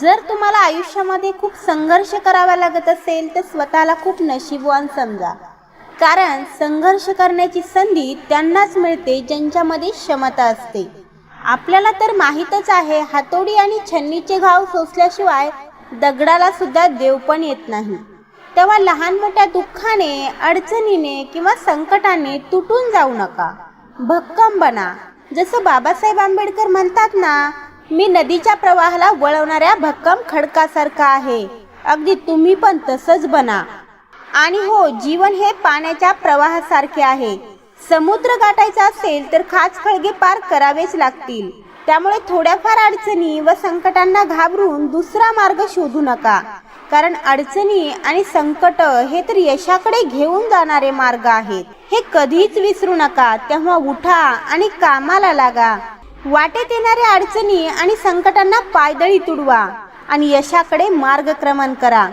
जर तुम्हाला आयुष्यामध्ये खूप संघर्ष करावा लागत असेल तर स्वतःला खूप नशीबवान समजा. कारण संघर्ष करण्याची संधी त्यांनाच मिळते ज्यांच्यामध्ये क्षमता असते. आपल्याला तर माहीतच आहे हातोडी आणि छन्नीचे घाव सोसल्याशिवाय दगडाला सुद्धा देव पण येत नाही. तेव्हा लहान मोठ्या दुःखाने अडचणीने किंवा संकटाने तुटून जाऊ नका. भक्कम बना. जसं बाबासाहेब आंबेडकर म्हणतात ना मी नदीच्या प्रवाहाला वळवणाऱ्या भक्कम खडकासारखा आहे. अगदी तुम्ही पण तसंच बना. आणि हो जीवन हे पाण्याच्या प्रवाहासारखे आहे. समुद्र गाठायचा असेल तर खाच खळगे पार करावेच लागतील. त्यामुळे थोड्याफार अडचणी व संकटांना घाबरून दुसरा मार्ग शोधू नका. कारण अडचणी आणि संकट हे तर यशाकडे घेऊन जाणारे मार्ग आहेत. हे कधीच विसरू नका. तेव्हा उठा आणि कामाला लागा. वाटेत येणाऱ्या अडचणी आणि संकटांना पायदळी तुडवा आणि यशाकडे मार्गक्रमण करा.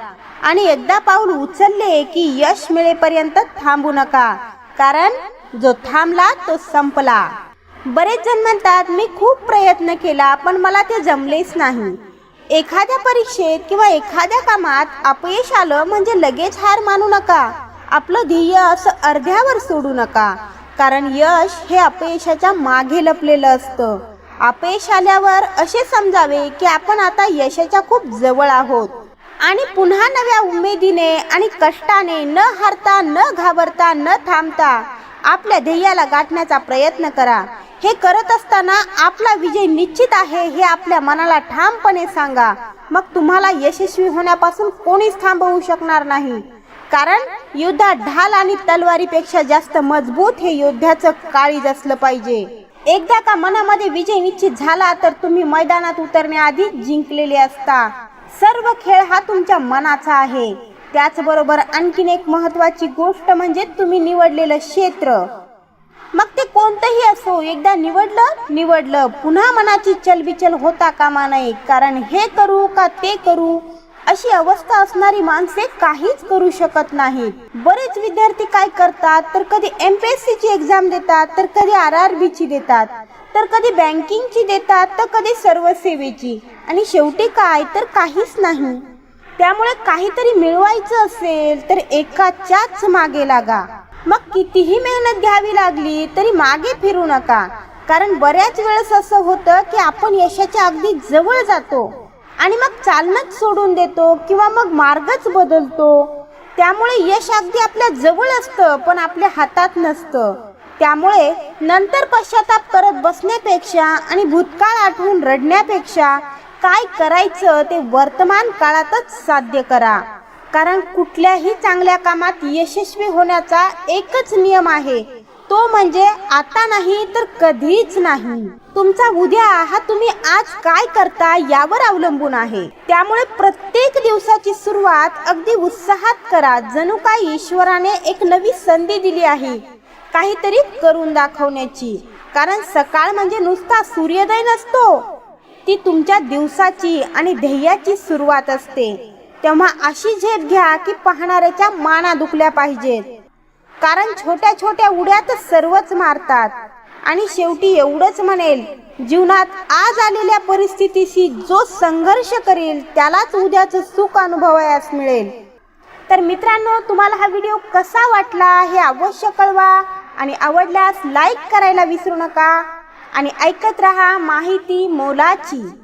आणि एकदा पाऊल उचलले की यश मिळेपर्यंत थांबू नका कारण जो थांबला तो संपला. बरेच जण म्हणतात मी खूप प्रयत्न केला पण मला ते जमलेच नाही. एखाद्या परीक्षेत किंवा एखाद्या कामात अपयश आलं म्हणजे लगेच हार मानू नका. आपलं ध्येय असं अर्ध्यावर सोडू नका. कारण यश हे अपयशाच्या मागे लपलेलं असतं. अपयश आल्यावर असे समजावे की आपण आता यशाच्या खूप जवळ आहोत. आणि पुन्हा नव्या उमेदीने आणि कष्टाने न हारता न घाबरता न थांबता आपल्या ध्येयाला गाठण्याचा प्रयत्न करा. हे करत असताना आपला विजय निश्चित आहे हे आपल्या मनाला ठामपणे सांगा. मग तुम्हाला यशस्वी होण्यापासून कोणीच थांबवू शकणार नाही. कारण युद्धात ढाल आणि तलवारीपेक्षा जास्त मजबूत हे योद्ध्याचं काळीज असलं पाहिजे. एकदा का मनामध्ये विजय निश्चित झाला तर तुम्ही मैदानात उतरण्याआधी जिंकलेले असता. सर्व खेळ हा तुमच्या मनाचा आहे. त्याचबरोबर आणखीन एक महत्वाची गोष्ट म्हणजे तुम्ही निवडलेलं क्षेत्र. मग ते कोणतंही असो एकदा निवडलं निवडलं. पुन्हा मनाची चलबिचल होता कामा नये. कारण हे करू का ते करू अशी अवस्था असणारी माणसे काहीच करू शकत नाहीत बरेच विद्यार्थी काय करतात? तर कधी एम पी एस ची एक्झाम देतात तर कधी आर आर बी ची देतात तर कधी बँकिंगची देतात तर कधी सर्व सेवेची. आणि शेवटी काय? तर काहीच नाही. त्यामुळे काहीतरी मिळवायचं असेल तर एकाच्याच मागे लागा. मग कितीही मेहनत घ्यावी लागली तरी मागे फिरू नका. कारण बऱ्याच वेळेस असं होतं की आपण यशाच्या अगदी जवळ जातो. आणि मग चालणंच सोडून देतो किंवा मग मार्गच बदलतो. त्यामुळे यश अगदी आपल्या जवळ असतं पण आपल्या हातात नसतं. त्यामुळे नंतर पश्चाताप करत बसण्यापेक्षा आणि भूतकाळ आठवून रडण्यापेक्षा काय करायचं ते वर्तमान काळातच साध्य करा. कारण कुठल्याही चांगल्या कामात यशस्वी होण्याचा एकच नियम आहे तो म्हणजे आता नाही तर कधीच नाही. तुमचा उद्या हा तुम्ही आज काय करता यावर अवलंबून आहे. त्यामुळे प्रत्येक दिवसाची सुरुवात अगदी उत्साहात करा. जणू काय ईश्वराने एक नवी संधी दिली आहे. काहीतरी करून दाखवण्याची. कारण सकाळ म्हणजे नुसता सूर्योदय नसतो. ती तुमच्या दिवसाची आणि ध्येयाची सुरुवात असते. तेव्हा अशी झेप घ्या की पाहणाऱ्याच्या माना दुखल्या पाहिजेत. कारण छोट्या छोट्या उड्यात सर्वच मारतात. आणि शेवटी एवढंच म्हणेल जीवनात आज आलेल्या परिस्थितीशी जो संघर्ष करेल त्यालाच उद्याचं सुख अनुभवायस मिळेल. तर मित्रांनो तुम्हाला हा व्हिडिओ कसा वाटला हे अवश्य कळवा आणि आवडल्यास लाईक करायला विसरू नका. आणि ऐकत रहा माहिती मोलाची.